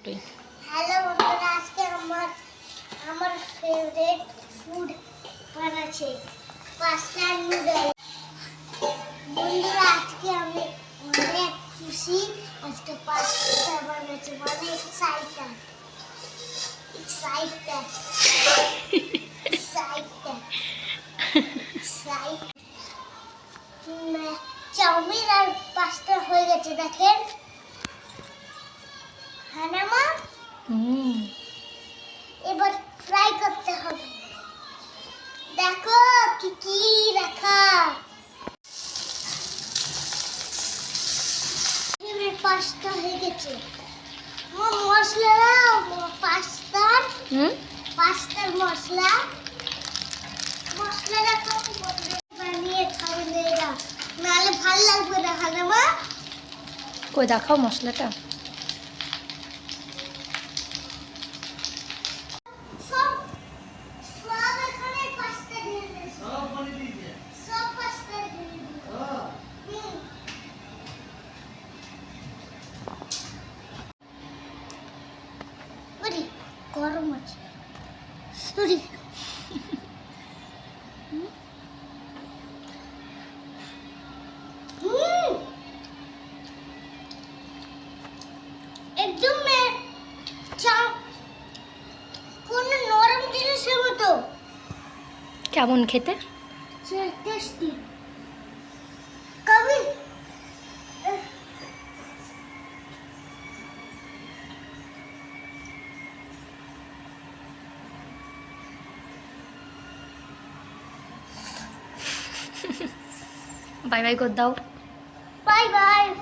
দুটোই হ্যালো বন্ধুরা আজকে আমার আমার ফেভারিট ফুড বানাচ্ছে পাস্তা নুডল বন্ধুরা আজকে আমি অনেক খুশি আজকে পাস্তা বানাচ্ছে মানে excited excited excited excited chowmein আর পাস্তা হুম। এবার ফ্রাই করতে হবে। দেখো কি কি রাখা পাস্তা হয়ে গেছে। মশলা পাস্তার হুম? পাস্তার মশলা। মশলাটা কত বলবে বানিয়ে খাবেন এরা নাহলে ভালো লাগবে না খানা মা। কই দেখাও মশলাটা। গরম আছে। সরি। একদম কোনো নরম জিনিসের মতো। কেমন খেতে? টেস্টি बाय बाय कर बाय बाय